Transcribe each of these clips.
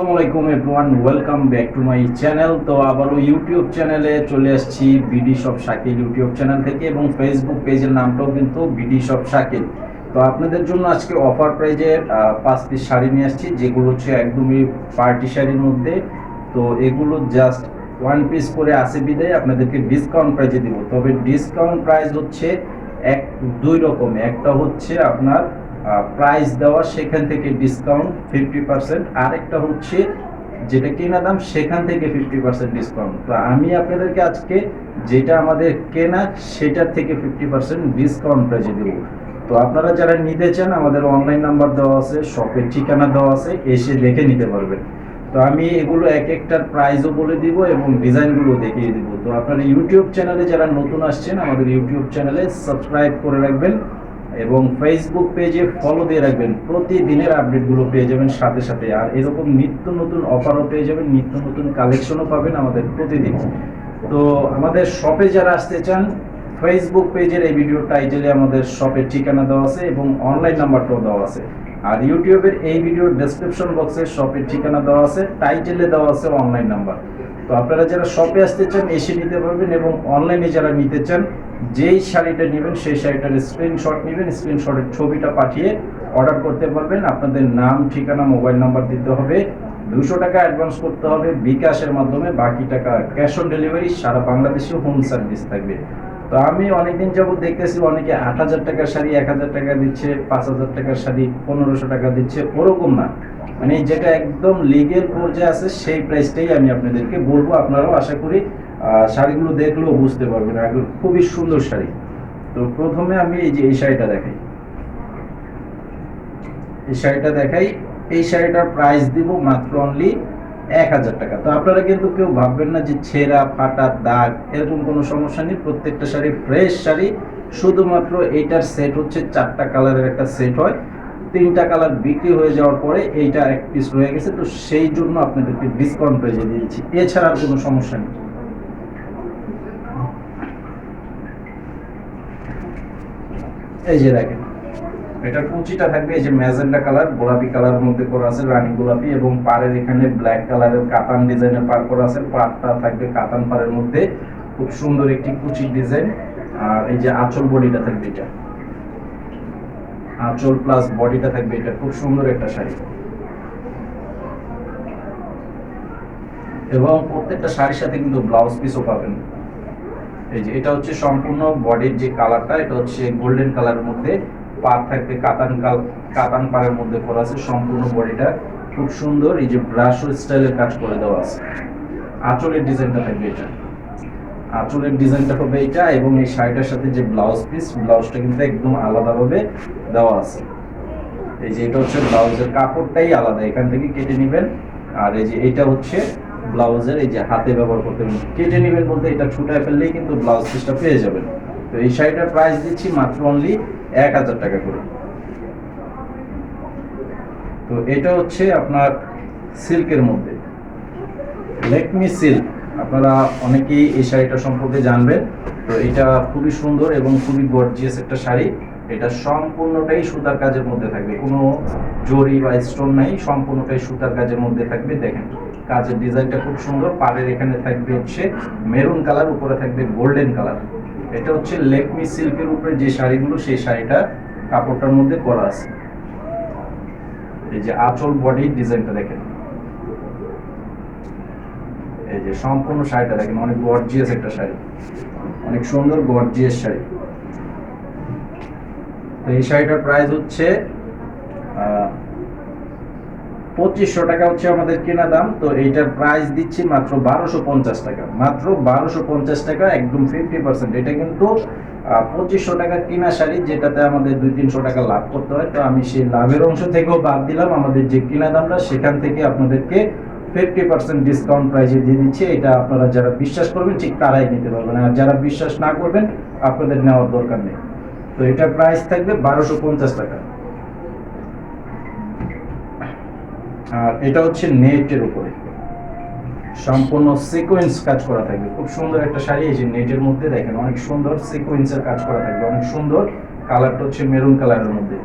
আসসালামু আলাইকুম everyone welcome back to my channel তো আবারও ইউটিউব চ্যানেলে চলে আসছি BD shop Shakil YouTube channel থেকে এবং ফেসবুক পেজের নামটাও কিন্তু বিডি শপ শাকিল তো আপনাদের জন্য আজকে অফার প্রাইজে পাঁচ পিস শাড়ি নিয়ে আসছি, যেগুলো হচ্ছে একদমই পার্টি শাড়ির মধ্যে। তো এগুলো জাস্ট ওয়ান পিস করে আসে বিদায়, আপনাদেরকে ডিসকাউন্ট প্রাইজে দিব। তবে ডিসকাউন্ট প্রাইস হচ্ছে এক, দুই রকম। একটা হচ্ছে আপনার প্রাইস দেওয়া, সেখান থেকে ডিসকাউন্ট ফিফটি পার্সেন্ট আরেকটা হচ্ছে, যেটা কেনা দাম, সেখান থেকে ফিফটি পার্সেন্ট ডিসকাউন্ট তো আমি আপনাদেরকে আজকে যেটা আমাদের কেনা, সেটার থেকে ফিফটি পার্সেন্ট ডিসকাউন্ট প্রাইজে দেবো। তো আপনারা যারা নিতে চান, আমাদের অনলাইন নাম্বার দেওয়া আছে শপের ঠিকানা দেওয়া আছে, এসে দেখে নিতে পারবেন। তো আমি এগুলো এক একটার প্রাইসও বলে দিব এবং ডিজাইনগুলো দেখিয়ে দিব। তো আপনারা ইউটিউব চ্যানেলে যারা নতুন আসছেন, আমাদের ইউটিউব চ্যানেলে সাবস্ক্রাইব করে রাখবেন। এবং ফেসবুক পেজে ফলো দিয়ে রাখবেন। প্রতিদিনের আপডেটগুলো পেয়ে যাবেন সাথে সাথে। আর এরকম নিত্য নতুন অফারও পেয়ে যাবেন, নিত্য নতুন কালেকশনও পাবেন আমাদের প্রতিদিন। তো আমাদের শপে যারা আসতে চান ফেসবুক পেজের এই ভিডিও টাইটেলে আমাদের শপের ঠিকানা দেওয়া আছে এবং অনলাইন নাম্বারটাও দেওয়া আছে। আর ইউটিউবের এই ভিডিওর ডেসক্রিপশন বক্সে শপের ঠিকানা দেওয়া আছে টাইটেলে দেওয়া আছে অনলাইন নাম্বার তো আপনারা যারা শপে আসতে চান, এসে নিতে পারবেন এবং অনলাইনে যারা নিতে চান, যেই শাড়িটা নেবেন, সেই শাড়িটার স্ক্রিনশট নেবেন স্ক্রিনশটের ছবিটা পাঠিয়ে অর্ডার করতে পারবেন। আপনাদের নাম, ঠিকানা মোবাইল নাম্বার দিতে হবে। দুশো টাকা অ্যাডভান্স করতে হবে বিকাশের মাধ্যমে। বাকি টাকা ক্যাশ অন ডেলিভারি সারা বাংলাদেশে হোম সার্ভিস থাকবে। তো আমি অনেকদিন যাবত দেখতেছি অনেকে আট হাজার টাকার শাড়ি, এক হাজার টাকা দিচ্ছে, পাঁচ হাজার টাকার শাড়ি, পনেরোশো টাকা দিচ্ছে, ওরকম না। মানে যেটা একদম লিগেল পর্যায়ে আছে, সেই প্রাইসটাই আমি আপনাদেরকে বলব। আপনারাও আশা করি শাড়িগুলো দেখলেও বুঝতে পারবেন। একদম খুবই সুন্দর শাড়ি। তো প্রথমে আমি এই যে এই শাড়িটা দেখাই। এই শাড়িটা দেখাই। এই শাড়িটার প্রাইস দিব মাত্র অনলি এক হাজার টাকা। তো আপনারা কিন্তু কেউ ভাববেন না যে ছেঁড়া, ফাটা দাগ, এরকম কোনো সমস্যা নেই। প্রত্যেকটা শাড়ি ফ্রেশ শাড়ি, শুধুমাত্র এইটার সেট হচ্ছে চারটা কালারের একটা সেট হয়। তিনটা কালার বিক্রি হয়ে যাওয়ার পরে এইটা এক পিস রয়ে গেছে। তো সেই জন্য আপনাদেরকে ডিসকাউন্ট প্রাইজে দিয়েছি। এছাড়া আর কোনো সমস্যা নেই। এই যে দেখেন। এটার কুচিটা থাকবে এই যে ম্যাজেন্ডা কালার, গোলাপি কালারের মধ্যে করা আছে রানী গোলাপি এবং পাড়ের এখানে ব্ল্যাক কালারের কাতান ডিজাইনের পার করা আছে, পাড়টা থাকবে কাতান পাড়ের মধ্যে। খুব সুন্দর একটি কুচির ডিজাইন আর এই যে আঁচল বডিটা থাকবে এটা। আঁচল প্লাস বডিটা থাকবে এটা। খুব সুন্দর একটা শাড়ি। এবং প্রত্যেকটা শাড়ির সাথে কিন্তু ব্লাউজ পিসও পাবেন। এই যে এটা হচ্ছে সম্পূর্ণ বডির যে কালারটা এটা হচ্ছে গোল্ডেন কালারের মধ্যে। পার থাকবে, কাতান কাতান পাড়ের মধ্যে করা আছে সম্পূর্ণ বডিটা। খুব সুন্দর, এই যে ব্রাশ স্টাইলের কাজ করে দেওয়া আছে। আঁচলের ডিজাইনটা থাকবে এটা। আঁচলের ডিজাইনটা হবে এটা এবং এই শাড়িটার সাথে যে ব্লাউজ পিস ব্লাউজটা কিন্তু একদম আলাদাভাবে দেওয়া আছে। এই যে এটা হচ্ছে ব্লাউজের কাপড়টাই আলাদা, এখান থেকে কেটে নেবেন। আর এই যে এটা হচ্ছে ব্লাউজের এই যে হাতে ব্যবহার করতে কেটে নেবেন বলতে এটা ছুটায় ফেললেই কিন্তু ব্লাউজ পিসটা পেয়ে যাবেন। তো এই শাড়িটার প্রাইস দিচ্ছি মাত্র অনলি এক হাজার টাকা করে। তো এটা হচ্ছে আপনার সিল্কের মধ্যে। লেকমি সিল্ক আপনারা অনেকেই এই শাড়িটা সম্পর্কে জানবেন। তো এটা খুবই সুন্দর এবং খুবই গর্জিয়াস একটা শাড়ি। এটা সম্পূর্ণটাই সুতার কাজের মধ্যে থাকবে। কোনো জরি বা স্টোন নাই, সম্পূর্ণটাই সুতার কাজের মধ্যে থাকবে। দেখেন, কাজের ডিজাইনটা খুব সুন্দর। পাড়ের এখানে থাকবে হচ্ছে মেরুন কালার উপরে থাকবে গোল্ডেন কালার এটা হচ্ছে লেকমি সিল্কের উপরে যে শাড়িগুলো, সেই শাড়িটা কাপড়টার মধ্যে করা আছে। এই যে আঁচল বডি ডিজাইনটা দেখেন। এই যে সম্পূর্ণ শাড়িটা দেখেন, অনেক গর্জিয়াস একটা শাড়ি। অনেক সুন্দর, গর্জিয়াস শাড়ি। তো এই শাড়িটার প্রাইস হচ্ছে পঁচিশশো টাকা হচ্ছে আমাদের কেনা দাম। তো এইটার প্রাইস দিচ্ছি মাত্র বারোশো পঞ্চাশ টাকা। মাত্র বারোশো পঞ্চাশ টাকা, একদম ফিফটি পার্সেন্ট এটা কিন্তু পঁচিশশো টাকা কেনা শাড়ি, যেটাতে আমাদের দুই তিনশো টাকা লাভ করতে হয়। তো আমি সেই লাভের অংশ থেকেও বাদ দিলাম। আমাদের যে কেনা দামটা, সেখান থেকে আপনাদেরকে ফিফটি পার্সেন্ট ডিসকাউন্ট প্রাইসে দিয়ে দিচ্ছি। এটা আপনারা যারা বিশ্বাস করবেন, ঠিক তারাই নিতে পারবেন। আর যারা বিশ্বাস না করবেন, আপনাদের নেওয়ার দরকার নেই। তো এটার প্রাইস থাকবে বারোশো পঞ্চাশ টাকা। আর এটা হচ্ছে নেটের উপরে। সম্পূর্ণ সিকোয়েন্স কাজ করা থাকবে। খুব সুন্দর একটা শাড়ি, এই যে নেটের মধ্যে দেখেন, অনেক সুন্দর সিকোয়েন্সের কাজ করা থাকবে, অনেক সুন্দর। কালারটা হচ্ছে মেরুন কালারের মধ্যে।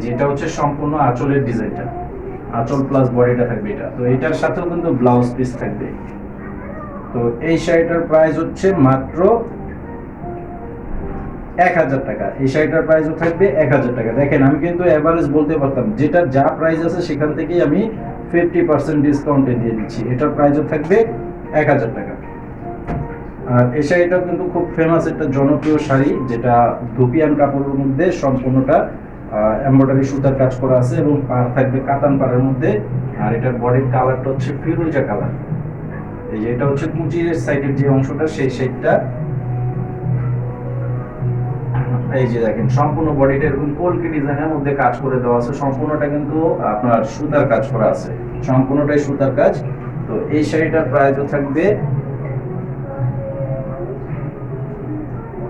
যেটা হচ্ছে সম্পূর্ণ আঁচলের ডিজাইনটা। আঁচল প্লাস বডিটা থাকবে এটা। তো এটার সাথেও কিন্তু ব্লাউজ পিস থাকবে। তো এই শাড়িটার প্রাইস হচ্ছে মাত্র এক হাজার টাকা। এই শাড়িটার প্রাইসও থাকবে এক হাজার টাকা। দেখেন, আমি কিন্তু অ্যাভারেজ বলতে পারতাম যেটা যা প্রাইস আছে সেখান থেকেই আমি ফিফটি পার্সেন্ট ডিসকাউন্টে দিয়ে দিচ্ছি। এটার প্রাইসও থাকবে এক হাজার টাকা। আর এই শাড়িটাও কিন্তু খুব ফেমাস একটা জনপ্রিয় শাড়ি, যেটা ধুপিয়ান কাপড়ের মধ্যে সম্পূর্ণটা এমব্রয়ডারি সুতার কাজ করা আছে এবং পার থাকবে কাতান পাড়ের মধ্যে। আর এটার বডির কালারটা হচ্ছে ফিরোজা কালার এই যে এটা হচ্ছে কুচির সাইডের যে অংশটা, সেই সাইডটা এই যে দেখেন, সম্পূর্ণ বডিটা এরকম কলকি ডিজাইনের মধ্যে কাজ করে দেওয়া আছে। সম্পূর্ণটা কিন্তু আপনার সুতার কাজ করা আছে। সম্পূর্ণটাই সুতার কাজ। তো এই শাড়িটার প্রাইসও থাকবে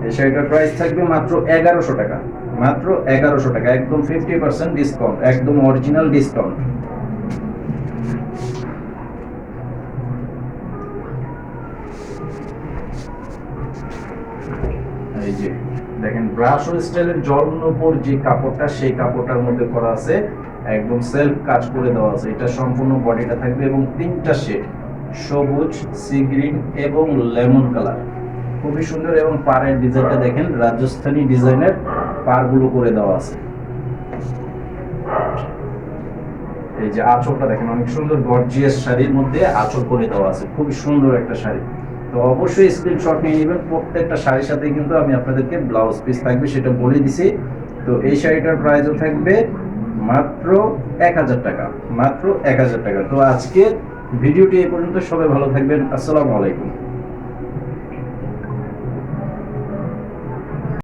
এই শাড়িটার প্রাইস থাকবে মাত্র এগারোশো টাকা। মাত্র এগারোশো টাকা। একদম ফিফটি পার্সেন্ট ডিসকাউন্ট একদম অরিজিনাল ডিসকাউন্ট এই যে দেখেন ব্রাশ ও স্টাইলের জলের উপর যে কাপড়টা, সেই কাপড়টার মধ্যে করা আছে, একদম সেলফ কাজ করে দেওয়া আছে। এটা সম্পূর্ণ বডিটা থাকবে এবং তিনটা শেড সবুজ সি গ্রিন এবং লেমন কালার খুবই সুন্দর এবং পাড়ের ডিজাইনটা দেখেন, রাজস্থানী ডিজাইনের পাড়গুলো করে দেওয়া আছে। এই যে আঁচলটা দেখেন, অনেক সুন্দর গর্জিয়াস শাড়ির মধ্যে আঁচল করে দেওয়া আছে। খুবই সুন্দর একটা শাড়ি। তো অবশ্যই স্ক্রিনশট নিয়ে নেবেন। প্রত্যেকটা শাড়ির সাথে কিন্তু আমি আপনাদেরকে ব্লাউজ পিস থাকবে, সেটা বলে দিছি। তো এই শাড়িটার প্রাইসও থাকবে মাত্র এক হাজার টাকা, মাত্র এক হাজার টাকা। তো আজকে ভিডিওটি এই পর্যন্ত। সবাই ভালো থাকবেন। আসসালামু আলাইকুম।